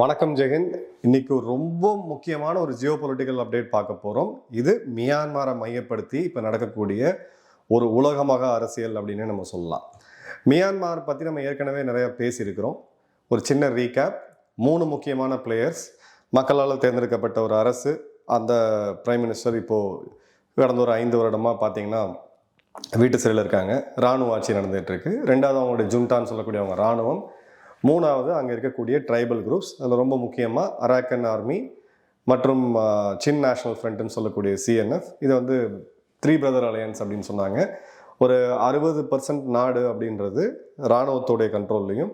வணக்கம் ஜெகன். இன்னைக்கு ரொம்ப முக்கியமான ஒரு ஜியோ பொலிட்டிக்கல் அப்டேட் பார்க்க போகிறோம் இது மியான்மரை மையப்படுத்தி இப்போ நடக்கக்கூடிய ஒரு உலகமாக அரசியல் அப்படின்னு நம்ம சொல்லலாம். மியான்மார் பற்றி நம்ம ஏற்கனவே நிறைய பேசியிருக்கிறோம். ஒரு சின்ன ரீகேப் மூணு முக்கியமான பிளேயர்ஸ் மக்களால் தேர்ந்தெடுக்கப்பட்ட ஒரு அரசு. அந்த பிரைம் மினிஸ்டர் இப்போது கடந்த ஒரு ஐந்து வருடமாக பார்த்தீங்கன்னா வீட்டு சிறையில் இருக்காங்க. இராணுவ ஆட்சி நடந்துகிட்ருக்கு ரெண்டாவது அவங்களுடைய ஜுண்டான்னு சொல்லக்கூடிய அவங்க இராணுவம். மூணாவது அங்கே இருக்கக்கூடிய ட்ரைபல் குரூப்ஸ் அதில் ரொம்ப முக்கியமாக அராக்கன் ஆர்மி மற்றும் சின் நேஷனல் ஃப்ரண்ட்னு சொல்லக்கூடிய சிஎன்எஃப் இதை வந்து த்ரீ பிரதர் அலையன்ஸ் அப்படின்னு சொன்னாங்க. ஒரு அறுபது பர்சன்ட் நாடு அப்படின்றது இராணுவத்துடைய கண்ட்ரோல்லையும்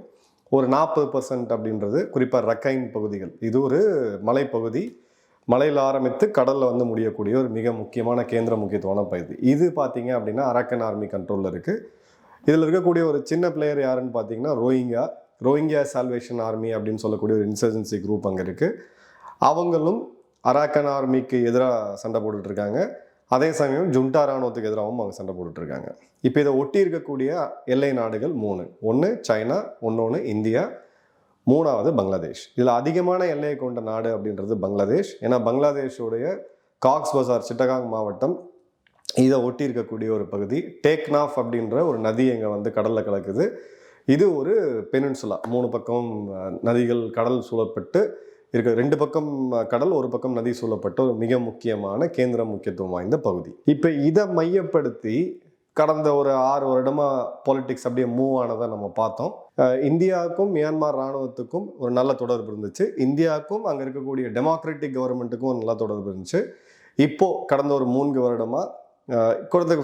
ஒரு நாற்பது பர்சன்ட் அப்படின்றது குறிப்பாக ரக்கைன் பகுதிகள். இது ஒரு மலைப்பகுதி. மலையில் ஆரம்பித்து கடலில் வந்து முடியக்கூடிய ஒரு மிக முக்கியமான கேந்திர முக்கியத்துவமான பகுதி. இது பார்த்தீங்க அப்படின்னா அரக்கன் ஆர்மி கண்ட்ரோலில் இருக்குது இதில் இருக்கக்கூடிய ஒரு சின்ன பிளேயர் யாருன்னு பார்த்தீங்கன்னா ரோஹிங்கா ரோஹிங்கியா சால்வேஷன் ஆர்மி அப்படின்னு சொல்லக்கூடிய ஒரு இன்சர்ஜென்சி குரூப் அங்கே இருக்குது அவங்களும் அராக்கன் ஆர்மிக்கு எதிராக சண்டை போட்டுட்ருக்காங்க அதே சமயம் ஜுண்டா ராணுவத்துக்கு எதிராகவும் அவங்க சண்டை போட்டுட்ருக்காங்க இப்போ இதை ஒட்டி இருக்கக்கூடிய எல்லை நாடுகள் மூணு. ஒன்று சைனா ஒன்று இந்தியா மூணாவது பங்களாதேஷ். இதில் அதிகமான எல்லையை கொண்ட நாடு அப்படின்றது பங்களாதேஷ். ஏன்னா பங்களாதேஷோடைய காக்ஸ் பசார் சிட்டகாங் மாவட்டம் இதை ஒட்டி இருக்கக்கூடிய ஒரு பகுதி. டேக்னாஃப் அப்படின்ற ஒரு நதி இங்கே வந்து கடலில் கலக்குது. இது ஒரு பெனின்சுலா. மூணு பக்கம் நதிகள் கடல் சூழப்பட்டு இருக்க ரெண்டு பக்கம் கடல் ஒரு பக்கம் நதி சூழப்பட்ட ஒரு மிக முக்கியமான கேந்திர முக்கியத்துவம் வாய்ந்த பகுதி. இப்போ இதை மையப்படுத்தி கடந்த ஒரு ஆறு வருடமாக பாலிட்டிக்ஸ் அப்படியே மூவ் ஆனதை நம்ம பார்த்தோம். இந்தியாவுக்கும் மியான்மர் ராணுவத்துக்கும் ஒரு நல்ல தொடர்பு இருந்துச்சு. இந்தியாவுக்கும் அங்கே இருக்கக்கூடிய டெமோக்ராட்டிக் கவர்மெண்ட்டுக்கும் ஒரு நல்ல தொடர்பு இருந்துச்சு. இப்போது கடந்த ஒரு மூன்று வருடமாக அஹ்,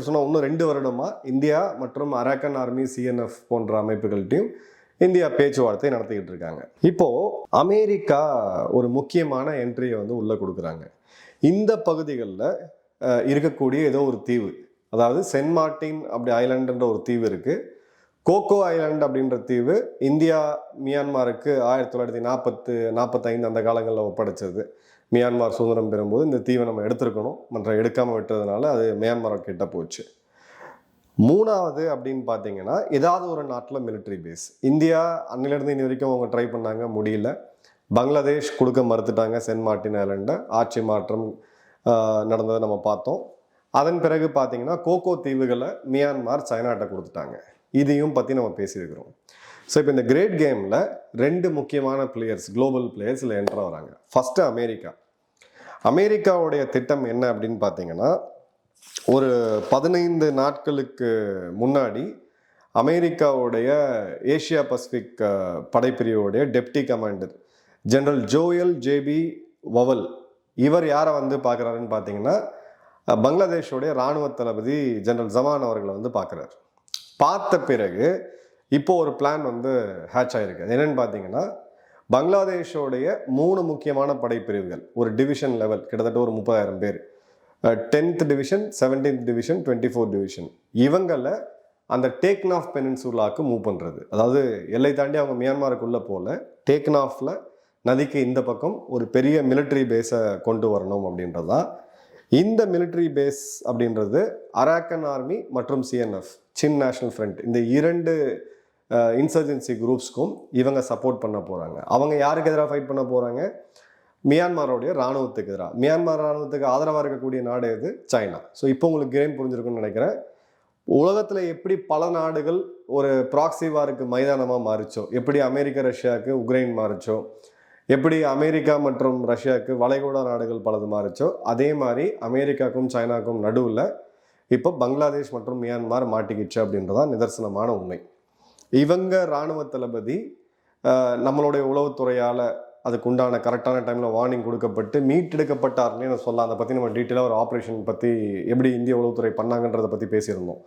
சொன்னால் இன்னும் ரெண்டு வருடமாக இந்தியா மற்றும் அராக்கன் ஆர்மி சிஎன்எஃப் போன்ற அமைப்புகள்கிட்டையும் இந்தியா பேச்சுவார்த்தை நடத்திக்கிட்டு இருக்காங்க. இப்போது அமெரிக்கா ஒரு முக்கியமான என்ட்ரியை வந்து உள்ளே கொடுக்குறாங்க. இந்த பகுதிகளில் இருக்கக்கூடிய ஏதோ ஒரு தீவு அதாவது சென்ட் மார்ட்டின் அப்படி ஐலாண்டுன்ற ஒரு தீவு இருக்குது கோகோ ஐலாண்ட் அப்படின்ற தீவு இந்தியா மியான்மருக்கு ஆயிரத்தி தொள்ளாயிரத்தி நாற்பத்து நாற்பத்தைந்து அந்த காலங்களில் ஒப்படைச்சது. மியான்மர் சுதந்திரம் பெறும்போது இந்த தீவை நம்ம எடுத்திருக்கணும். மற்ற எடுக்காமல் விட்டதுனால அது மியான்மரை கிட்ட போச்சு. மூணாவது அப்படின்னு பார்த்தீங்கன்னா ஏதாவது ஒரு நாட்டில் மிலிட்ரி பேஸ் இந்தியா அன்னிலிருந்து இனி வரைக்கும் அவங்க ட்ரை பண்ணாங்க முடியல. பங்களாதேஷ் கொடுக்க மறுத்துட்டாங்க சென்ட் மார்ட்டின் ஐலண்டை ஆட்சி மாற்றம் நடந்ததை நம்ம பார்த்தோம். அதன் பிறகு பார்த்தீங்கன்னா கோகோ தீவுகளை மியான்மார் சைனாட்ட கொடுத்துட்டாங்க. இதையும் பற்றி நம்ம பேசியிருக்கிறோம். ஸோ இப்போ இந்த கிரேட் கேமில் ரெண்டு முக்கியமான பிளேயர்ஸ் குளோபல் பிளேயர்ஸ் இதில் என்ட்ரு வராங்க ஃபஸ்ட்டு அமெரிக்கா. அமெரிக்காவுடைய திட்டம் என்ன அப்படின்னு பார்த்தீங்கன்னா ஒரு பதினைந்து நாட்களுக்கு முன்னாடி அமெரிக்காவுடைய Asia Pacific படைப்பிரிவுடைய deputy commander general Joel JB Vowell இவர் யாரை வந்து பார்க்குறாருன்னு பார்த்தீங்கன்னா பங்களாதேஷோடைய இராணுவ தளபதி ஜெனரல் ஜமான் அவர்களை வந்து பார்க்குறாரு. பார்த்த பிறகு இப்போ ஒரு பிளான் வந்து ஹேட்ச் ஆகிருக்கு என்னென்னு பார்த்தீங்கன்னா பங்களாதேஷோடைய மூணு முக்கியமான படைப்பிரிவுகள். ஒரு டிவிஷன் லெவல் கிட்டத்தட்ட ஒரு முப்பதாயிரம் பேர். Tenth division seventeenth division twenty four division இவங்கள அந்த டேக்கன் ஆஃப் பெனின்சூலாவுக்கு மூவ் பண்ணுறது அதாவது எல்லை தாண்டி அவங்க மியான்மாருக்குள்ளே போல டேக்கன் ஆஃபில் நதிக்கு இந்த பக்கம் ஒரு பெரிய மிலிட்ரி பேஸை கொண்டு வரணும் அப்படின்றது. தான் இந்த மிலிட்ரி பேஸ் அப்படின்றது அராக்கன் ஆர்மி மற்றும் சிஎன்எஃப் சின் நேஷனல் ஃப்ரண்ட் இந்த இரண்டு இன்சர்ஜென்சி குரூப்ஸ்க்கும் இவங்க சப்போர்ட் பண்ண போகிறாங்க அவங்க யாருக்கு எதிராக ஃபைட் பண்ண போகிறாங்க மியான்மரோடைய ராணுவத்துக்கு எதிராக. மியான்மர் ராணுவத்துக்கு ஆதரவாக இருக்கக்கூடிய நாடு எது? சைனா. ஸோ இப்போ உங்களுக்கு கிரேம் புரிஞ்சிருக்கும்னு நினைக்கிறேன். உலகத்தில் எப்படி பல நாடுகள் ஒரு ப்ராக்சி வாருக்கு மைதானமாக மாறிச்சோ? எப்படி அமெரிக்க ரஷ்யாவுக்கு உக்ரைன் மாறிச்சோ? எப்படி அமெரிக்கா மற்றும் ரஷ்யாவுக்கு வளைகுடா நாடுகள் பலது மாறிச்சோ? அதே மாதிரி அமெரிக்காவுக்கும் சைனாக்கும் நடுவில் இப்போ பங்களாதேஷ் மற்றும் மியான்மார் மாட்டிக்கிச்சு அப்படின்றதான் நிதர்சனமான உண்மை. இவங்க இராணுவ தளபதி நம்மளுடைய உளவுத்துறையால் அதுக்கு உண்டான கரெக்டான டைமில் வார்னிங் கொடுக்கப்பட்டு மீட்டெடுக்கப்பட்டார்னே நான் சொல்லலாம். அதை பற்றி நம்ம டீட்டெயிலாக ஒரு ஆப்ரேஷன் பற்றி எப்படி இந்திய உளவுத்துறை பண்ணாங்கன்றதை பற்றி பேசியிருந்தோம்.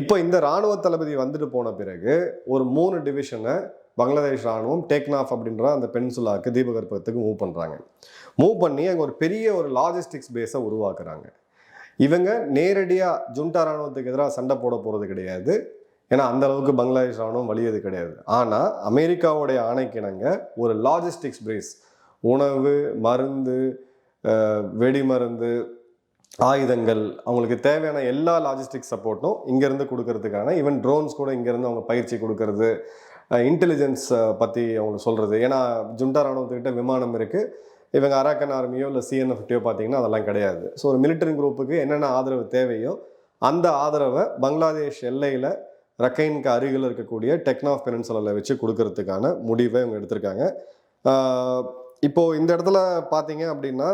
இப்போ இந்த இராணுவ தளபதி வந்துட்டு போன பிறகு ஒரு மூணு டிவிஷனை பங்களாதேஷ் ராணுவம் டேக்னாஃப் அப்படின்ற அந்த பென்சுலாக்கு தீபகற்பத்துக்கு மூவ் பண்ணுறாங்க மூவ் பண்ணி அங்கே ஒரு பெரிய ஒரு லாஜிஸ்டிக்ஸ் பேஸை உருவாக்குறாங்க. இவங்க நேரடியாக ஜுண்டா ராணுவத்துக்கு எதிராக சண்டை போட போகிறது கிடையாது. ஏன்னா அந்த அளவுக்கு பங்களாதேஷ் ராணுவம் வலியது கிடையாது. ஆனால் அமெரிக்காவுடைய ஆணைக்கிணங்க ஒரு லாஜிஸ்டிக்ஸ் பேஸ் உணவு மருந்து வெடி வெடிமருந்து ஆயுதங்கள் அவங்களுக்கு தேவையான எல்லா லாஜிஸ்டிக் சப்போர்ட்டும் இங்கேருந்து கொடுக்கறதுக்கான ஈவன் ட்ரோன்ஸ் கூட இங்கேருந்து அவங்க பயிற்சி கொடுக்கறது இன்டெலிஜென்ஸ் பற்றி அவங்க சொல்கிறது ஏன்னா ஜுண்டா ராணுவத்துக்கிட்ட விமானம் இருக்குது இவங்க அரக்கன் ஆர்மியோ இல்லை சிஎன்எஃப்டியோ பார்த்தீங்கன்னா அதெல்லாம் கிடையாது. ஸோ ஒரு மிலிட்டரி குரூப்புக்கு என்னென்ன ஆதரவு தேவையோ அந்த ஆதரவை பங்களாதேஷ் எல்லையில் ரக்கைனுக்கு அருகில் இருக்கக்கூடிய டெக்னாஃப் பெனின்சுலாவில் வச்சு கொடுக்கறதுக்கான முடிவை இவங்க எடுத்திருக்காங்க. இப்போது இப்போ இந்த இடத்துல பார்த்தீங்க அப்படின்னா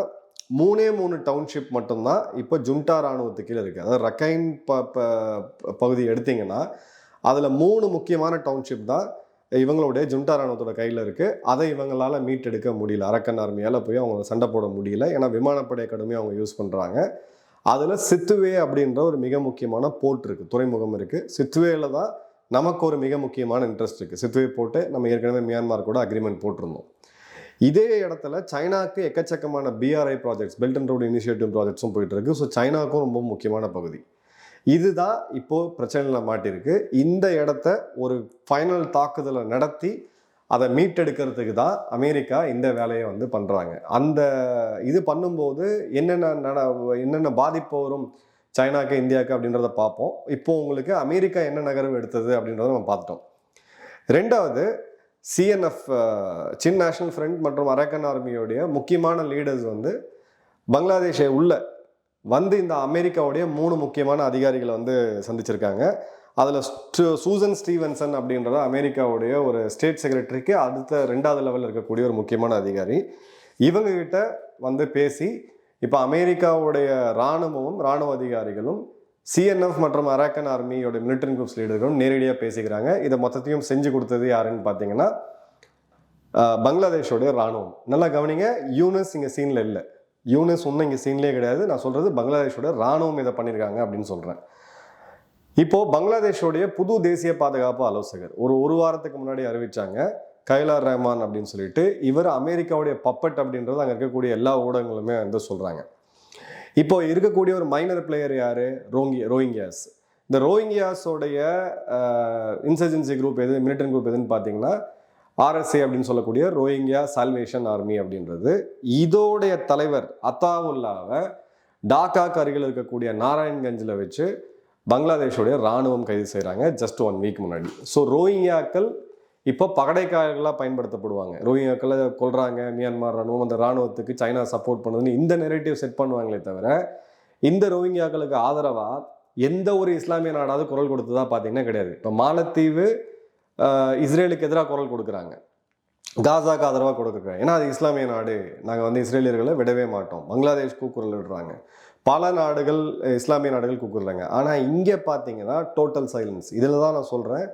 மூணே மூணு டவுன்ஷிப் மட்டும்தான் இப்போ ஜுண்டா ராணுவத்துக்கு கீழே இருக்குது அதாவது ரக்கைன் ப பகுதி எடுத்தீங்கன்னா அதில் மூணு முக்கியமான டவுன்ஷிப் தான் இவங்களுடைய ஜுண்டா ராணுவத்தோட கையில் இருக்குது அதை இவங்களால் மீட்டெடுக்க முடியல. அரக்கன் ஆர்மியால் போய் அவங்க சண்டை போட முடியல. ஏன்னா விமானப்படை கடுமையாக அவங்க யூஸ் பண்ணுறாங்க அதில் சித்துவே அப்படின்ற ஒரு மிக முக்கியமான போர்ட் இருக்குது துறைமுகம் இருக்குது சித்துவேல தான் நமக்கு ஒரு மிக முக்கியமான இன்ட்ரெஸ்ட் இருக்குது சித்துவே போட்டு நம்ம ஏற்கனவே மியான்மார் கூட அக்ரிமெண்ட் போட்டிருந்தோம். இதே இடத்துல சைனாக்கு எக்கச்சக்கமான BRI projects belt and road initiative ப்ராஜெக்ட்ஸும் போயிட்டு இருக்கு. ஸோ சைனாக்கும் ரொம்ப முக்கியமான பகுதி. இதுதான் இப்போது பிரச்சனையில் மாட்டிருக்கு இந்த இடத்த ஒரு ஃபைனல் தாக்குதலை நடத்தி அதை மீட்டெடுக்கிறதுக்கு தான் அமெரிக்கா இந்த வேலையை வந்து பண்ணுறாங்க அந்த இது பண்ணும்போது என்னென்ன நட என்னென்ன பாதிப்பு வரும்? சைனாக்கு இந்தியாவுக்கு அப்படின்றத பார்ப்போம். இப்போது உங்களுக்கு அமெரிக்கா என்ன நகர்வு எடுத்தது அப்படின்றத நம்ம பார்த்துட்டோம். ரெண்டாவது சிஎன்எஃப் சின் நேஷனல் ஃப்ரண்ட் மற்றும் அரக்கன் ஆர்மியோடைய முக்கியமான லீடர்ஸ் வந்து பங்களாதேஷை உள்ள வந்து இந்த அமெரிக்காவுடைய மூணு முக்கியமான அதிகாரிகளை வந்து சந்திச்சிருக்காங்க. அதில் சூசன் ஸ்டீவன்சன் அப்படின்றத அமெரிக்காவுடைய ஒரு ஸ்டேட் செக்ரட்டரிக்கு அடுத்த ரெண்டாவது லெவலில் இருக்கக்கூடிய ஒரு முக்கியமான அதிகாரி. இவங்ககிட்ட வந்து பேசி இப்போ அமெரிக்காவுடைய இராணுவமும் இராணுவ அதிகாரிகளும் சிஎன்எஃப் மற்றும் அரக்கன் ஆர்மியோட மிலிட்டரி குரூப்ஸ் லீடர்களும் நேரடியாக பேசிக்கிறாங்க. இதை மொத்தத்தையும் செஞ்சு கொடுத்தது யாருன்னு பார்த்தீங்கன்னா பங்களாதேஷோடைய இராணுவம். நல்லா கவனிங்க யூனஸ் இங்கே சீனில் இல்லை. யூனஸ் ஒன்றும் இங்கே சீன்லேயே கிடையாது. நான் சொல்கிறது பங்களாதேஷோட இராணுவம் இதை பண்ணியிருக்காங்க அப்படின்னு சொல்கிறேன் இப்போ பங்களாதேஷோடைய புது தேசிய பாதுகாப்பு ஆலோசகர். ஒரு ஒரு வாரத்துக்கு முன்னாடி அறிவிச்சாங்க கைலார் ரஹ்மான் அப்படின்னு சொல்லிட்டு இவர் அமெரிக்காவுடைய பப்பட் அப்படின்றது அங்கே இருக்கக்கூடிய எல்லா ஊடகங்களுமே வந்து சொல்கிறாங்க இப்போ இருக்கக்கூடிய ஒரு மைனர் பிளேயர் யாரு? ரோங்கி ரோஹிங்கியாஸ். இந்த ரோஹிங்கியாஸோடைய இன்சர்ஜென்சி குரூப் எது மிலிட்டன் குரூப் எதுன்னு பார்த்தீங்கன்னா ஆர்எஸ்ஏ அப்படின்னு சொல்லக்கூடிய ரோஹிங்கியா சால்வேஷன் ஆர்மி அப்படின்றது. இதோடைய தலைவர் அத்தாவுல்லாவை டாக்காக்கு அருகில் இருக்கக்கூடிய நாராயண்கஞ்சில் வச்சு பங்களாதேஷோடைய இராணுவம் கைது செய்கிறாங்க ஜஸ்ட் ஒன் வீக் முன்னாடி. ஸோ ரோஹிங்யாக்கள் இப்போ பகடைக்காரர்களாக பயன்படுத்தப்படுவாங்க. ரோஹிங்யாக்களை கொல்றாங்க மியான்மர் ராணுவம் அந்த ராணுவத்துக்கு சைனா சப்போர்ட் பண்ணுதுன்னு இந்த நெரேட்டிவ் செட் பண்ணுவாங்களே தவிர இந்த ரோஹிங்யாக்களுக்கு ஆதரவாக எந்த ஒரு இஸ்லாமிய நாடாவது குரல் கொடுத்ததா பார்த்தீங்கன்னா கிடையாது. இப்போ மாலத்தீவு இஸ்ரேலுக்கு எதிராக குரல் கொடுக்குறாங்க. காசாக்கு ஆதரவாக கொடுக்குறாங்க. ஏன்னா அது இஸ்லாமிய நாடு. நாங்கள் வந்து இஸ்ரேலியர்களை விடவே மாட்டோம். பங்களாதேஷ் கூக்குரல் விடுறாங்க. பல நாடுகள் இஸ்லாமிய நாடுகள் கூப்பிடுறாங்க. ஆனால் இங்கே பார்த்தீங்கன்னா டோட்டல் சைலன்ஸ் இதில் தான் நான் சொல்கிறேன்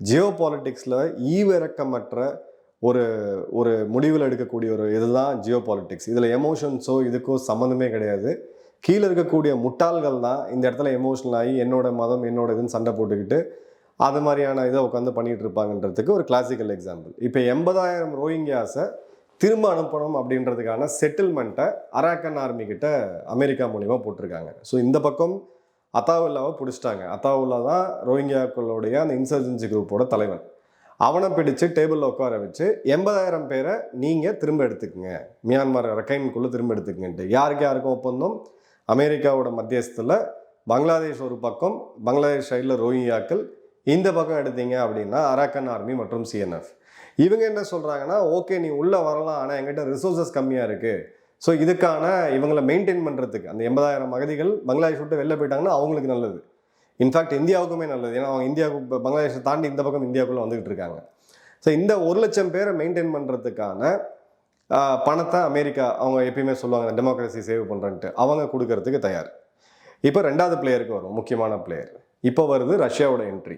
ஜியோ பாலிட்டிக்ஸில் ஈவிரக்கமற்ற ஒரு ஒரு முடிவில் எடுக்கக்கூடிய ஒரு இதுதான் ஜியோ பாலிட்டிக்ஸ் இதில் எமோஷன்ஸோ இதுக்கோ சம்மந்தமே கிடையாது. கீழே இருக்கக்கூடிய முட்டாள்கள் தான் இந்த இடத்துல எமோஷனல் ஆகி என்னோட மதம் என்னோட இதுன்னு சண்டை போட்டுக்கிட்டு அது மாதிரியான இதை உட்காந்து பண்ணிகிட்டு இருப்பாங்கன்றதுக்கு ஒரு கிளாசிக்கல் எக்ஸாம்பிள் இப்போ எண்பதாயிரம் ரோஹிங்கியாஸை திரும்ப அனுப்பணும் அப்படின்றதுக்கான செட்டில்மெண்ட்டை அராக்கன் ஆர்மி கிட்ட அமெரிக்கா மூலிமா போட்டிருக்காங்க. ஸோ இந்த பக்கம் அத்தாவுல்லாவை பிடிச்சிட்டாங்க. அத்தாவுல்லா தான் ரோஹிங்கியாக்களுடைய அந்த இன்சர்ஜென்சி குரூப்போட தலைவன். அவனை பிடிச்சு டேபிளில் உட்கார வச்சு எண்பதாயிரம் பேரை நீங்கள் திரும்ப எடுத்துக்கங்க. மியான்மர் ரக்கைனுக்குள்ளே திரும்ப எடுத்துக்கங்கன்ட்டு. யாருக்கு யாருக்கும் ஒப்பந்தம்? அமெரிக்காவோட மத்தியஸ்தில் பங்களாதேஷ் ஒரு பக்கம் பங்களாதேஷ் சைடில் ரோஹிங்கியாக்கள். இந்த பக்கம் எடுத்தீங்க அப்படின்னா அராக்கன் ஆர்மி மற்றும் சிஎன்எஃப் இவங்க என்ன சொல்கிறாங்கன்னா ஓகே நீ உள்ளே வரலாம் ஆனால் எங்கிட்ட ரிசோர்ஸஸ் கம்மியாக இருக்குது ஸோ இதுக்கான இவங்களை மெயின்டைன் பண்ணுறதுக்கு அந்த எண்பதாயிரம் அகதிகள் பங்களாதேஷ் விட்டு வெளில போயிட்டாங்கன்னா அவங்களுக்கு நல்லது. இன்ஃபேக்ட் இந்தியாவுக்குமே நல்லது. ஏன்னா அவங்க இந்தியாவுக்கு பங்களாதேஷை தாண்டி இந்த பக்கம் இந்தியாவுக்குள்ளே வந்துகிட்டு இருக்காங்க. ஸோ இந்த ஒரு லட்சம் பேரை மெயின்டைன் பண்ணுறதுக்கான பணத்தை அமெரிக்கா அவங்க எப்பயுமே சொல்லுவாங்க டெமோக்ரஸி சேவ் பண்ணுறன்ட்டு அவங்க கொடுக்கறதுக்கு தயார். இப்போ ரெண்டாவது பிளேயருக்கு வரும் முக்கியமான பிளேயர் இப்போ வருது ரஷ்யாவோட என்ட்ரி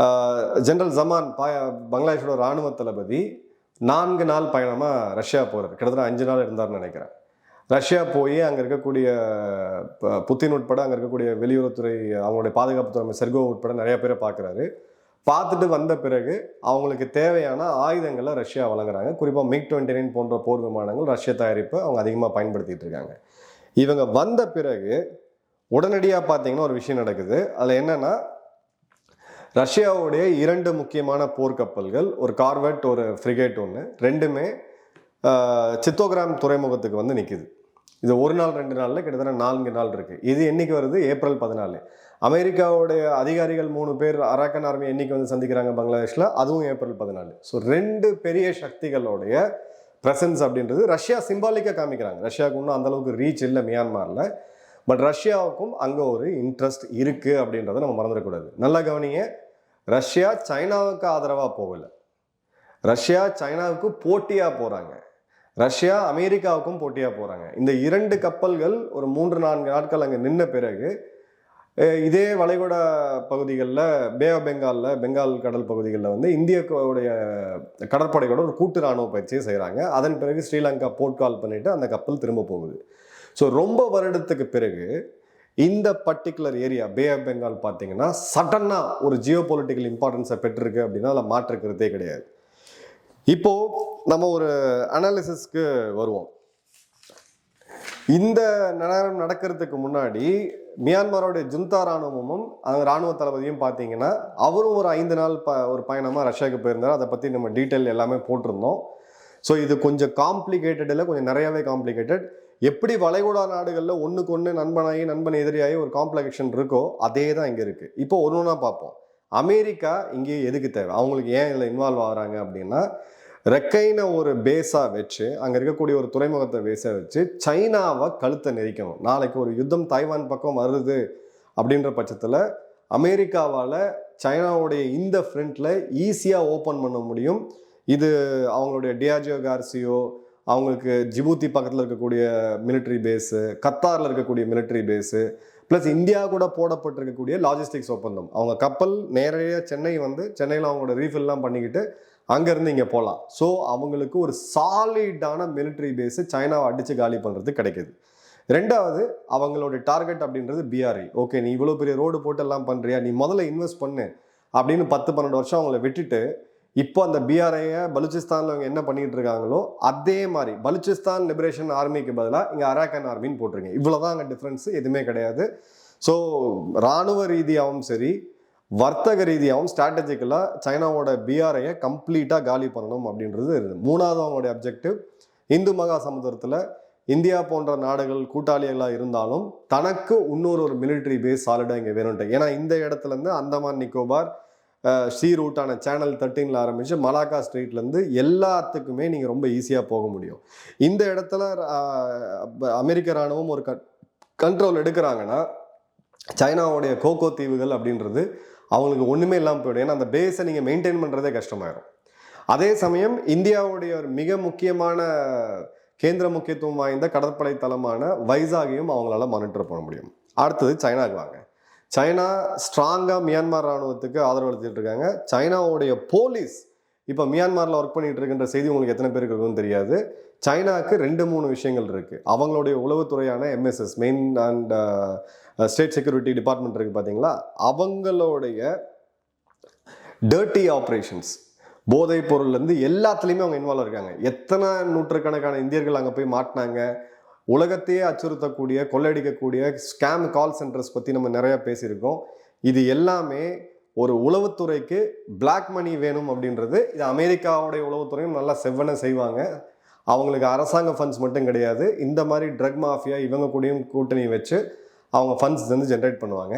ஜென்ரல் ஜமான் பா பங்களாதேஷோட ராணுவ தளபதி நான்கு நாள் பயணமாக ரஷ்யா போகிறார் கிட்டத்தட்ட அஞ்சு நாள் இருந்தார்னு நினைக்கிறேன். ரஷ்யா போய் அங்கே இருக்கக்கூடிய ப- புத்தின் உட்பட அங்கே இருக்கக்கூடிய வெளியுறவுத்துறை அவங்களுடைய பாதுகாப்புத்துறை செர்கோ உட்பட நிறைய பேரை பார்க்குறாரு பார்த்துட்டு வந்த பிறகு அவங்களுக்கு தேவையான ஆயுதங்களை ரஷ்யா வழங்குறாங்க. குறிப்பாக மிக் டுவெண்ட்டி நைன் போன்ற போர் விமானங்கள் ரஷ்ய தயாரிப்பை அவங்க அதிகமாக பயன்படுத்திகிட்டு இருக்காங்க. இவங்க வந்த பிறகு உடனடியாக பார்த்தீங்கன்னா ஒரு விஷயம் நடக்குது. அதில் என்னென்னா ரஷ்யாவுடைய இரண்டு முக்கியமான போர்க்கப்பல்கள் ஒரு கார்வெட் ஒரு ஃப்ரிகேட் ஒன்று ரெண்டுமே சித்தோகிராம் துறைமுகத்துக்கு வந்து நிற்கிது இது ஒரு நாள் ரெண்டு நாளில் கிட்டத்தட்ட நான்கு நாள் இருக்குது இது என்னைக்கு வருது? ஏப்ரல் பதினாலு. அமெரிக்காவுடைய அதிகாரிகள் மூணு பேர் அரக்கன் ஆர்மி என்னைக்கு வந்து சந்திக்கிறாங்க பங்களாதேஷில்? அதுவும் ஏப்ரல் பதினாலு. ஸோ ரெண்டு பெரிய சக்திகளுடைய ப்ரெசன்ஸ் அப்படின்றது ரஷ்யா சிம்பாலிக்காக காமிக்கிறாங்க. ரஷ்யாவுக்கு இன்னும் அந்தளவுக்கு ரீச் இல்லை மியான்மாரில். பட் ரஷ்யாவுக்கும் அங்கே ஒரு இன்ட்ரெஸ்ட் இருக்குது அப்படின்றத நம்ம மறந்துடக்கூடாது. நல்லா கவனிங்க. ரஷ்யா சைனாவுக்கு ஆதரவாக போகலை. ரஷ்யா சைனாவுக்கு போட்டியாக போகிறாங்க ரஷ்யா அமெரிக்காவுக்கும் போட்டியாக போகிறாங்க இந்த இரண்டு கப்பல்கள் ஒரு மூன்று நான்கு நாட்கள் அங்கே நின்ற பிறகு இதே வளைகுடா பகுதிகளில் பே ஆஃப் பெங்காலில் பெங்கால் கடல் பகுதிகளில் வந்து இந்தியாவுடைய கடற்படையோட ஒரு கூட்டு ராணுவ பயிற்சியை செய்கிறாங்க அதன் பிறகு ஸ்ரீலங்கா போர்ட் கால் பண்ணிவிட்டு அந்த கப்பல் திரும்ப போகுது. ஸோ ரொம்ப வருடத்துக்கு பிறகு இந்த particular area Bay of Bengal பார்த்தீங்கன்னா சடனாக ஒரு ஜியோ பொலிட்டிக்கல் இம்பார்ட்டன்ஸை பெற்றிருக்கு அப்படின்னா அதில் மாற்றுக்கிறதே கிடையாது. இப்போது நம்ம ஒரு அனாலிசிஸ்க்கு வருவோம். இந்த நேரம் நடக்கிறதுக்கு முன்னாடி மியான்மரோடைய ஜுந்தா ராணுவமும் அந்த ராணுவ தளபதியும் பார்த்தீங்கன்னா அவரும் ஒரு ஐந்து நாள் ப ஒரு பயணமாக ரஷ்யாவுக்கு போயிருந்தார். அதை பற்றி நம்ம டீட்டெயில் எல்லாமே போட்டிருந்தோம். ஸோ இது கொஞ்சம் காம்ப்ளிகேட்டட் இல்லை கொஞ்சம் நிறையாவே காம்ப்ளிகேட்டட் எப்படி வளைகுடா நாடுகளில் ஒன்றுக்கு ஒன்று நண்பனாகி நண்பன் எதிரியாகி ஒரு காம்ப்ளிகேஷன் இருக்கோ அதே தான் இங்கே இருக்குது இப்போ ஒன்று ஒன்றா பார்ப்போம். அமெரிக்கா இங்கே எதுக்கு தேவை? அவங்களுக்கு ஏன் இதில் இன்வால்வ் ஆகிறாங்க அப்படின்னா ரெக்கைனை ஒரு பேஸாக வச்சு அங்கே இருக்கக்கூடிய ஒரு துறைமுகத்தை பேஸாக வச்சு சைனாவை கழுத்தை நெரிக்கணும். நாளைக்கு ஒரு யுத்தம் தாய்வான் பக்கம் வருது அப்படின்ற பட்சத்தில் அமெரிக்காவால் சைனாவுடைய இந்த ஃப்ரண்ட்டில் ஈஸியாக ஓப்பன் பண்ண முடியும். இது அவங்களுடைய டியாஜியோ கார்சியோ அவங்களுக்கு ஜிபூத்தி பக்கத்தில் இருக்கக்கூடிய மிலிட்ரி பேஸு கத்தாரில் இருக்கக்கூடிய மிலிட்ரி பேஸு ப்ளஸ் இந்தியா கூட போடப்பட்டிருக்கக்கூடிய லாஜிஸ்டிக்ஸ் ஒப்பந்தம். அவங்க கப்பல் நேரடியாக சென்னை வந்து சென்னையில் அவங்களோட ரீஃபில்லாம் பண்ணிக்கிட்டு அங்கேருந்து இங்கே போகலாம் ஸோ அவங்களுக்கு ஒரு சாலிடான மிலிட்ரி பேஸு சைனாவை அடித்து காலி பண்ணுறது கிடைக்குது. ரெண்டாவது அவங்களோட டார்கெட் அப்படின்றது பிஆர்இ ஓகே நீ இவ்வளோ பெரிய ரோடு போட்டு எல்லாம் பண்ணுறியா நீ முதல்ல இன்வெஸ்ட் பண்ணு அப்படின்னு பத்து பன்னெண்டு வருஷம் அவங்கள விட்டுட்டு இப்போ அந்த பிஆர்ஐயை பலுச்சிஸ்தானில் அவங்க என்ன பண்ணிட்டு இருக்காங்களோ அதே மாதிரி பலுச்சிஸ்தான் லிபரேஷன் ஆர்மிக்கு பதிலாக இங்கே அராக்கன் ஆர்மின்னு போட்டிருங்க. இவ்வளோதான் அங்கே டிஃப்ரென்ஸ் எதுவுமே கிடையாது. ஸோ இராணுவ ரீதியாகவும் சரி வர்த்தக ரீதியாகவும் ஸ்ட்ராட்டஜிக்கலாக சைனாவோட பிஆர்ஐயை கம்ப்ளீட்டாக காலி பண்ணணும் அப்படின்றது இருக்குது மூணாவது அவங்களுடைய அப்ஜெக்டிவ் இந்து மகா சமுதிரத்தில் இந்தியா போன்ற நாடுகள் கூட்டாளிகளாக இருந்தாலும் தனக்கு இன்னொரு ஒரு மிலிட்ரி பேஸ் சாலிடாக இங்கே வேணும்ட்டு. ஏன்னா இந்த இடத்துலேருந்து அந்தமான் நிக்கோபார் ஸ்ரீ ரூட்டான சேனல் தேர்ட்டீனில் ஆரம்பித்து மலாக்கா ஸ்ட்ரீட்லேருந்து எல்லாத்துக்குமே நீங்கள் ரொம்ப ஈஸியாக போக முடியும். இந்த இடத்துல அமெரிக்க இராணுவம் ஒரு கண்ட்ரோல் எடுக்கிறாங்கன்னா சைனாவுடைய கோகோ தீவுகள் அப்படின்றது அவங்களுக்கு ஒன்றுமே இல்லாமல் போயிடும். ஏன்னா அந்த பேஸை நீங்கள் மெயின்டைன் பண்ணுறதே கஷ்டமாயிரும். அதே சமயம் இந்தியாவுடைய ஒரு மிக முக்கியமான கேந்திர முக்கியத்துவம் வாய்ந்த கடற்படை தளமான வைசாகையும் அவங்களால மானிட்டர் பண்ண முடியும். அடுத்தது சைனாக்கு வாங்க. சைனா ஸ்ட்ராங்காக மியான்மர் ராணுவத்துக்கு ஆதரவு அளித்துட்டு இருக்காங்க. சைனாவுடைய போலீஸ் இப்போ மியான்மரில் ஒர்க் பண்ணிட்டு இருக்கின்ற செய்தி உங்களுக்கு எத்தனை பேருக்கு இருக்குன்னு தெரியாது. சைனாக்கு ரெண்டு மூணு விஷயங்கள் இருக்குது அவங்களுடைய உளவுத்துறையான MSS main and state security department இருக்குது பார்த்தீங்களா அவங்களுடைய டர்ட்டி ஆப்ரேஷன்ஸ் போதைப் பொருள்லேருந்து எல்லாத்துலேயுமே அவங்க இன்வால்வ் இருக்காங்க. எத்தனை நூற்றுக்கணக்கான இந்தியர்கள் அங்கே போய் மாட்டினாங்க? உலகத்தையே அச்சுறுத்தக்கூடிய கொள்ளையடிக்கக்கூடிய ஸ்கேம் கால் சென்டர்ஸ் பற்றி நம்ம நிறையா பேசியிருக்கோம். இது எல்லாமே ஒரு உளவுத்துறைக்கு பிளாக் மணி வேணும் அப்படின்றது இது அமெரிக்காவுடைய உளவுத்துறையும் நல்லா செவ்வனை செய்வாங்க. அவங்களுக்கு அரசாங்க ஃபண்ட்ஸ் மட்டும் கிடையாது. இந்த மாதிரி ட்ரக் மாஃபியா இவங்க கூடயும் கூட்டணி வச்சு அவங்க ஃபண்ட்ஸ் வந்து ஜென்ரேட் பண்ணுவாங்க.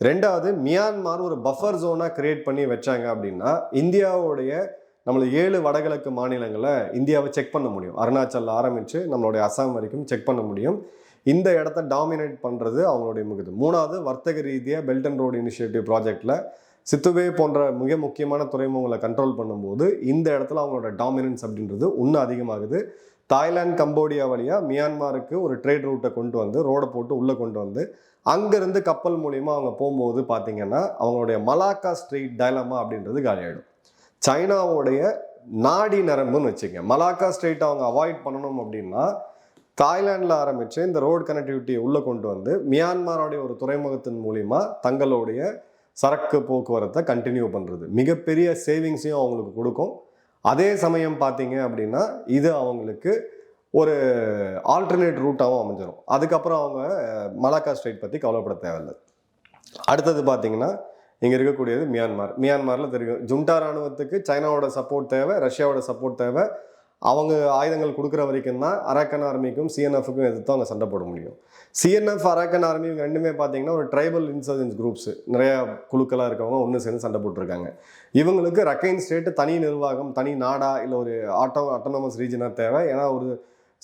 ரெண்டாவது மியான்மார் ஒரு பஃபர் ஜோனாக கிரியேட் பண்ணி வச்சாங்க அப்படின்னா இந்தியாவுடைய நம்மளை ஏழு வடகிழக்கு மாநிலங்களை இந்தியாவை செக் பண்ண முடியும். அருணாச்சல் ஆரம்பித்து நம்மளுடைய அசாம் வரைக்கும் செக் பண்ண முடியும். இந்த இடத்த டாமினேட் பண்ணுறது அவங்களுடைய முக்கியது மூணாவது வர்த்தக ரீதியாக பெல்ட் அண்ட் ரோடு இனிஷியேட்டிவ் ப்ராஜெக்டில் சித்துவே போன்ற மிக முக்கியமான துறைமுகங்களை கண்ட்ரோல் பண்ணும்போது இந்த இடத்துல அவங்களோட டாமினன்ஸ் அப்படின்றது இன்னும் அதிகமாகுது. தாய்லாந்து கம்போடியா வழியாக மியான்மாருக்கு ஒரு ட்ரேட் ரூட்டை கொண்டு வந்து ரோடை போட்டு உள்ளே கொண்டு வந்து அங்கேருந்து கப்பல் மூலியமாக அவங்க போகும்போது பார்த்தீங்கன்னா அவங்களுடைய மலாக்கா ஸ்ட்ரீட் டைலமா அப்படின்றது காலியாயிடும். சைனாவுடைய நாடி நரம்புன்னு வச்சுங்க மலாக்கா ஸ்ட்ரீட் அவங்க அவாய்ட் பண்ணணும் அப்படின்னா தாய்லாண்டில் ஆரம்பித்து இந்த ரோடு கனெக்டிவிட்டியை உள்ளே கொண்டு வந்து மியான்மாரோடைய ஒரு துறைமுகத்தின் மூலிமா தங்களுடைய சரக்கு போக்குவரத்தை கண்டினியூ பண்ணுறது மிகப்பெரிய சேவிங்ஸையும் அவங்களுக்கு கொடுக்கும். அதே சமயம் பார்த்தீங்க அப்படின்னா இது அவங்களுக்கு ஒரு ஆல்டர்னேட் ரூட்டாகவும் அமைஞ்சிரும். அதுக்கப்புறம் அவங்க மலாக்கா ஸ்ட்ரெயிட் பற்றி கவலைப்பட தேவையில்லை. அடுத்தது பார்த்தீங்கன்னா இங்கே இருக்கக்கூடியது மியான்மார். மியான்மாரில் தெரியும். ஜுண்டா ராணுவத்துக்கு சைனாவோட சப்போர்ட் தேவை ரஷ்யாவோட சப்போர்ட் தேவை. அவங்க ஆயுதங்கள் கொடுக்குற வரைக்கும் தான் அராக்கன் ஆர்மிக்கும் சிஎன்எஃப்க்கும் எதிர்த்து அவங்க சண்டை போட முடியும். சிஎன்எஃப் அராக்கன் ஆர்மி இவங்க ரெண்டுமே பார்த்தீங்கன்னா ஒரு ட்ரைபல் இன்சர்ஜென்ஸ் குரூப்ஸ் நிறையா குழுக்களாக இருக்கவங்க ஒன்று சேர்ந்து சண்டை போட்டிருக்காங்க. இவங்களுக்கு ரக்கைன் ஸ்டேட் தனி நிர்வாகம் தனி நாடா இல்லை ஒரு ஆட்டோ ஆட்டோனமஸ் ரீஜனாக தேவை. ஏன்னா ஒரு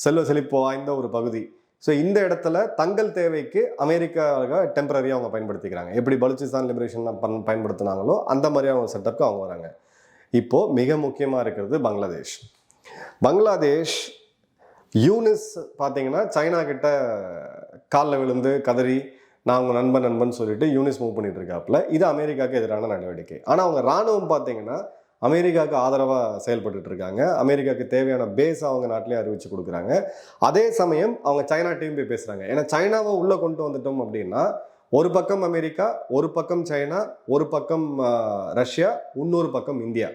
செல்வ செழிப்பு வாய்ந்த ஒரு பகுதி. ஸோ இந்த இடத்துல தங்கள் தேவைக்கு அமெரிக்காவுக்கு டெம்பரரியாக அவங்க பயன்படுத்திக்கிறாங்க. எப்படி பலுச்சிஸ்தான் லிபரேஷன் பண் பயன்படுத்தினாங்களோ அந்த மாதிரியான ஒரு செட்டப்க்கு அவங்க வராங்க. இப்போது மிக முக்கியமாக இருக்கிறது பங்களாதேஷ். பங்களாதேஷ் யூனிஸ் பார்த்தீங்கன்னா சைனா கிட்ட காலில் விழுந்து கதறி நான் அவங்க நண்பன் நண்பன் சொல்லிட்டு யூனிஸ் மூவ் பண்ணிட்டு இருக்காப்புல. இது அமெரிக்காவுக்கு எதிரான நடவடிக்கை. ஆனால் அவங்க ராணுவம் பார்த்தீங்கன்னா அமெரிக்காவுக்கு ஆதரவாக செயல்பட்டு இருக்காங்க அமெரிக்காவுக்கு தேவையான பேஸ் அவங்க நாட்டிலே அறிவிச்சு கொடுக்குறாங்க. அதே சமயம் அவங்க சைனா டீம் போய் பேசுகிறாங்க ஏன்னா சைனாவை உள்ளே கொண்டு வந்துட்டோம் அப்படின்னா ஒரு பக்கம் அமெரிக்கா ஒரு பக்கம் சைனா ஒரு பக்கம் ரஷ்யா இன்னொரு பக்கம் இந்தியா.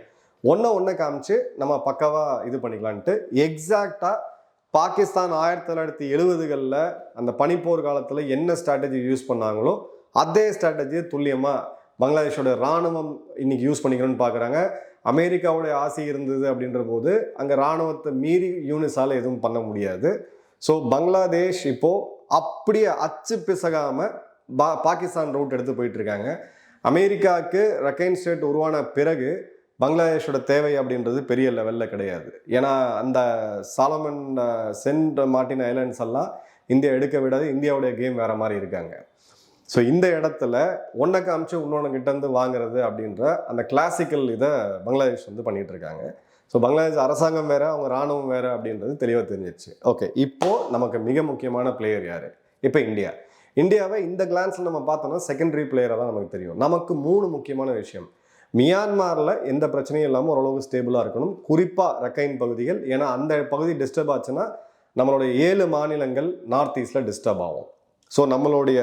ஒன்றை ஒன்றை காமிச்சு நம்ம பக்கவாக இது பண்ணிக்கலான்ட்டு எக்ஸாக்டாக பாகிஸ்தான் ஆயிரத்தி தொள்ளாயிரத்தி எழுபதுகளில் அந்த பனிப்போர் காலத்தில் என்ன ஸ்ட்ராட்டஜி யூஸ் பண்ணாங்களோ அதே ஸ்ட்ராட்டஜியை துல்லியமாக பங்களாதேஷோட ராணுவம் இன்னைக்கு யூஸ் பண்ணிக்கணும்னு பார்க்குறாங்க அமெரிக்காவுடைய ஆசை இருந்தது அப்படின்ற போது அங்கே ராணுவத்தை மீறி யூனிஸால் எதுவும் பண்ண முடியாது. ஸோ பங்களாதேஷ் இப்போது அப்படியே அச்சு பிசகாமல் பா பாகிஸ்தான் ரூட் எடுத்து போயிட்டு இருக்காங்க. அமெரிக்காவுக்கு ரக்கைன் ஸ்டேட் உருவான பிறகு பங்களாதேஷோட தேவை அப்படின்றது பெரிய லெவலில் கிடையாது. ஏன்னா அந்த சாலமன் சென்ட் மார்டின் ஐலாண்ட்ஸ் எல்லாம் இந்தியா எடுக்க விடாது இந்தியாவுடைய கேம் வேறு மாதிரி இருக்காங்க. ஸோ இந்த இடத்துல ஒன்றை காமிச்சு இன்னொன்று கிட்டேருந்து வாங்குறது அப்படின்ற அந்த கிளாசிக்கல் இதை பங்களாதேஷ் வந்து பண்ணிகிட்டு இருக்காங்க ஸோ பங்களாதேஷ் அரசாங்கம் வேறு அவங்க ராணுவம் வேறு அப்படின்றது தெளிவாக தெரிஞ்சிச்சு. ஓகே இப்போது நமக்கு மிக முக்கியமான பிளேயர் யார்? இப்போ இந்தியா. இந்தியாவை இந்த கிளான்ஸில் நம்ம பார்த்தோம்னா செகண்டரி பிளேயராக தான் நமக்கு தெரியும். நமக்கு மூணு முக்கியமான விஷயம். மியான்மாரில் எந்த பிரச்சனையும் இல்லாமல் ஓரளவுக்கு ஸ்டேபிளாக இருக்கணும். குறிப்பாக ரக்கைன் பகுதிகள். ஏன்னா அந்த பகுதி டிஸ்டர்ப் ஆச்சுன்னா நம்மளுடைய ஏழு மாநிலங்கள் நார்த் ஈஸ்டில் டிஸ்டர்ப் ஆகும். ஸோ நம்மளுடைய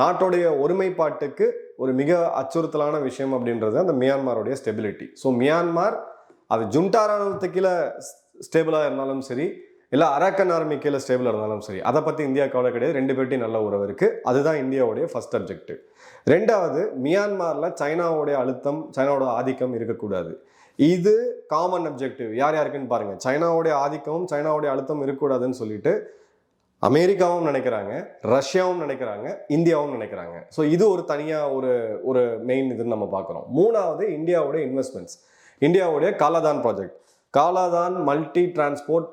நாட்டுடைய ஒருமைப்பாட்டுக்கு ஒரு மிக அச்சுறுத்தலான விஷயம் அப்படின்றது அந்த மியான்மாருடைய ஸ்டெபிலிட்டி ஸோ மியான்மார் அது ஜுண்டா ராணுவத்துக்கு கீழே ஸ்டேபிளாக இருந்தாலும் சரி இல்லை அரக்கன் ஆர்மி கீழே ஸ்டேபிளாக இருந்தாலும் சரி அதை பற்றி இந்தியா கவலை கிடையாது. ரெண்டு பேர்ட்டையும் நல்ல உறவு இருக்குது அதுதான் இந்தியாவுடைய ஃபர்ஸ்ட் அப்ஜெக்டிவ் ரெண்டாவது மியான்மாரில் சைனாவுடைய அழுத்தம் சைனாவோட ஆதிக்கம் இருக்கக்கூடாது. இது காமன் அப்ஜெக்டிவ் யார் யாருக்குன்னு பாருங்கள் சைனாவுடைய ஆதிக்கமும் சைனாவுடைய அழுத்தம் இருக்கக்கூடாதுன்னு சொல்லிட்டு அமெரிக்காவும் நினைக்கிறாங்க ரஷ்யாவும் நினைக்கிறாங்க இந்தியாவும் நினைக்கிறாங்க. ஸோ இது ஒரு தனியாக ஒரு ஒரு மெயின் இதுன்னு நம்ம பார்க்குறோம். மூணாவது இந்தியாவுடைய இன்வெஸ்ட்மெண்ட்ஸ் இந்தியாவுடைய Kaladan project Kaladan multi transport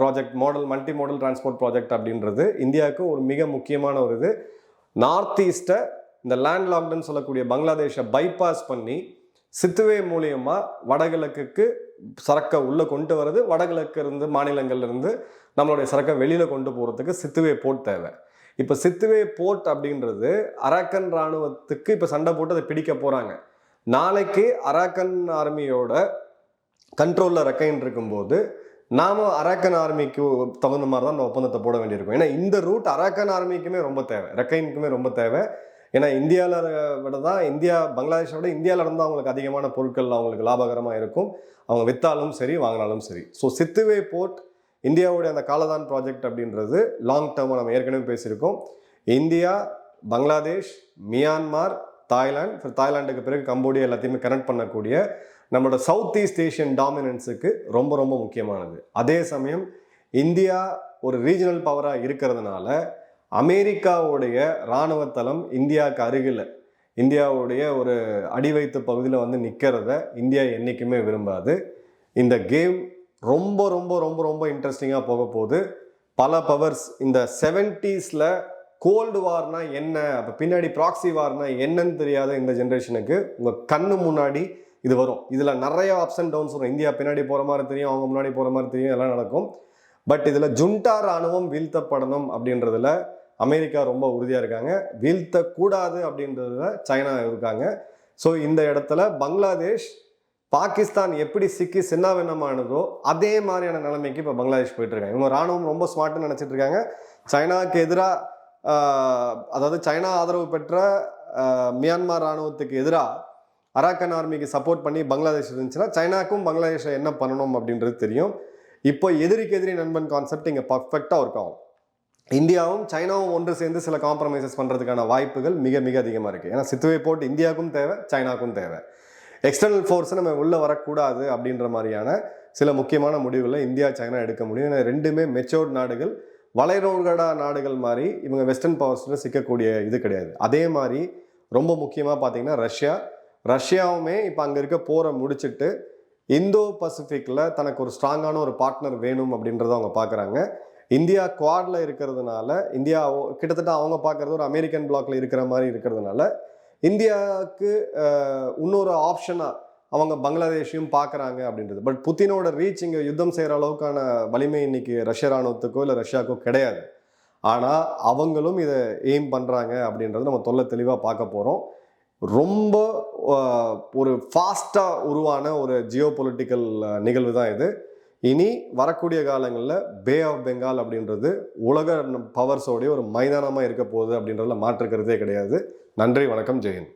project modal multi modal transport project அப்படின்றது இந்தியாவுக்கு ஒரு மிக முக்கியமான ஒரு இது. நார்த் ஈஸ்ட்டை இந்த லேண்ட் லாக்டுன்னு சொல்லக்கூடிய பங்களாதேஷை பைபாஸ் பண்ணி சித்துவே மூலியமாக வடகிழக்குக்கு சரக்கை உள்ளே கொண்டு வர்றது வடகிழக்கு இருந்து மாநிலங்கள்லேருந்து நம்மளுடைய சரக்கை வெளியில் கொண்டு போகிறதுக்கு சித்துவே போர்ட் தேவை. இப்போ சித்துவே போர்ட் அப்படின்றது அராக்கன் ராணுவத்துக்கு இப்போ சண்டை போட்டு அதை பிடிக்க போகிறாங்க நாளைக்கு அராக்கன் ஆர்மியோட கண்ட்ரோலில் ரெக்கைன் இருக்கும்போது நாம அராக்கன் ஆர்மிக்கு தகுந்த மாதிரி தான் அந்த ஒப்பந்தத்தை போட வேண்டியிருக்கும். ஏன்னா இந்த ரூட் அராக்கன் ஆர்மிக்குமே ரொம்ப தேவை ரெக்கைனுக்குமே ரொம்ப தேவை. ஏன்னா இந்தியாவில் விட தான் இந்தியா பங்களாதேஷை விட இந்தியாவில் இருந்து அவங்களுக்கு அதிகமான பொருட்கள் அவங்களுக்கு லாபகரமாக இருக்கும். அவங்க விற்றாலும் சரி வாங்கினாலும் சரி. ஸோ சித்துவே போர்ட் இந்தியாவுடைய அந்த காலதான் ப்ராஜெக்ட் அப்படின்றது லாங் டேர்மாக நம்ம ஏற்கனவே பேசியிருக்கோம். India Bangladesh Myanmar Thailand for தாய்லாந்துக்கு பிறகு கம்போடியா எல்லாத்தையுமே கனெக்ட் பண்ணக்கூடிய நம்மளோட சவுத் ஈஸ்ட் ஏஷியன் டாமினன்ஸுக்கு ரொம்ப ரொம்ப முக்கியமானது. அதே சமயம் இந்தியா ஒரு ரீஜனல் பவராக இருக்கிறதுனால அமெரிக்காவுடைய இராணுவ தளம் இந்தியாவுக்கு அருகில். இந்தியாவுடைய ஒரு அடி வைத்த பகுதியில் வந்து நிற்கிறத இந்தியா என்றைக்குமே விரும்பாது. இந்த கேம் ரொம்ப ரொம்ப ரொம்ப ரொம்ப இன்ட்ரெஸ்டிங்காக போக போகுது. பல பவர்ஸ் இந்த செவன்டீஸில் கோல்டு வார்னா என்ன அப்போ பின்னாடி ப்ராக்சி வார்னா என்னன்னு தெரியாத இந்த ஜென்ரேஷனுக்கு உங்கள் கண்ணு முன்னாடி இது வரும். இதில் நிறைய அப்ஸ் அண்ட் டவுன்ஸ் வரும். இந்தியா பின்னாடி போகிற மாதிரி தெரியும் அவங்க முன்னாடி போகிற மாதிரி தெரியும் எல்லாம் நடக்கும். பட் இதில் ஜுண்டா ராணுவம் வீழ்த்தப்படணும் அப்படின்றதுல அமெரிக்கா ரொம்ப உறுதியாக இருக்காங்க. வீழ்த்தக்கூடாது அப்படின்றதுல சைனா இருக்காங்க. ஸோ இந்த இடத்துல பங்களாதேஷ் பாகிஸ்தான் எப்படி சிக்கி சின்னாபின்னமானதோ அதே மாதிரியான நிலைமைக்கு இப்போ பங்களாதேஷ் போயிட்டுருக்காங்க. இவங்க ராணுவம் ரொம்ப ஸ்மார்ட்னு நினச்சிட்டு இருக்காங்க சைனாவுக்கு எதிராக அதாவது சைனா ஆதரவு பெற்ற மியான்மார் மியான்மர் ராணுவத்துக்கு எதிராக அராக்கன் ஆர்மிக்கு சப்போர்ட் பண்ணி பங்களாதேஷ் இருந்துச்சுன்னா சைனாக்கும் பங்களாதேஷை என்ன பண்ணணும் அப்படின்றது தெரியும். இப்போ எதிரிக்கு எதிரி நண்பன் கான்செப்ட் இங்கே பர்ஃபெக்டாக ஒர்க் ஆகும். இந்தியாவும் சைனாவும் ஒன்று சேர்ந்து சில காம்ப்ரமைசஸ் பண்ணுறதுக்கான வாய்ப்புகள் மிக மிக அதிகமாக இருக்குது ஏன்னா சித்துவை போட்டு இந்தியாவுக்கும் தேவை சைனாக்கும் தேவை. எக்ஸ்டர்னல் ஃபோர்ஸை நம்ம உள்ளே வரக்கூடாது அப்படின்ற மாதிரியான சில முக்கியமான முடிவுகளை இந்தியா சைனா எடுக்க முடியும். ஏன்னா ரெண்டுமே மெச்சோர்ட் நாடுகள் வளைரோங்கடா நாடுகள் மாதிரி இவங்க வெஸ்டர்ன் பவர்ஸில் சிக்கக்கூடிய இது கிடையாது. அதே மாதிரி ரொம்ப முக்கியமாக பார்த்தீங்கன்னா ரஷ்யா. ரஷ்யாவுமே இப்போ அங்கே இருக்க போரை முடிச்சிட்டு இந்தோ பசிஃபிக்கில் தனக்கு ஒரு ஸ்ட்ராங்கான ஒரு பார்ட்னர் வேணும் அப்படின்றத அவங்க பார்க்குறாங்க இந்தியா குவாட்ல இருக்கிறதுனால இந்தியா கிட்டத்தட்ட அவங்க பார்க்குறது ஒரு அமெரிக்கன் பிளாக்ல இருக்கிற மாதிரி இருக்கிறதுனால இந்தியாவுக்கு இன்னொரு ஆப்ஷனாக அவங்க பங்களாதேஷையும் பார்க்குறாங்க அப்படின்றது. பட் புத்தினோட ரீச் இங்கே யுத்தம் செய்கிற அளவுக்கான வலிமை இன்னைக்கு ரஷ்ய ராணுவத்துக்கோ இல்லை ரஷ்யாவுக்கோ கிடையாது. ஆனால் அவங்களும் இதை எய்ம் பண்ணுறாங்க அப்படின்றது நம்ம தொல்லை தெளிவாக பார்க்க போகிறோம் ரொம்ப ஒரு ஃபாஸ்ட்டாக உருவான ஒரு ஜியோ பொலிட்டிக்கல் நிகழ்வு தான் இது. இனி வரக்கூடிய காலங்களில் பே ஆஃப் பெங்கால் அப்படின்றது உலக பவர்ஸோடைய ஒரு மைதானமாக இருக்க போகுது அப்படின்றதுல மாற்றுக்கிறதே கிடையாது. நன்றி வணக்கம் ஜெயன்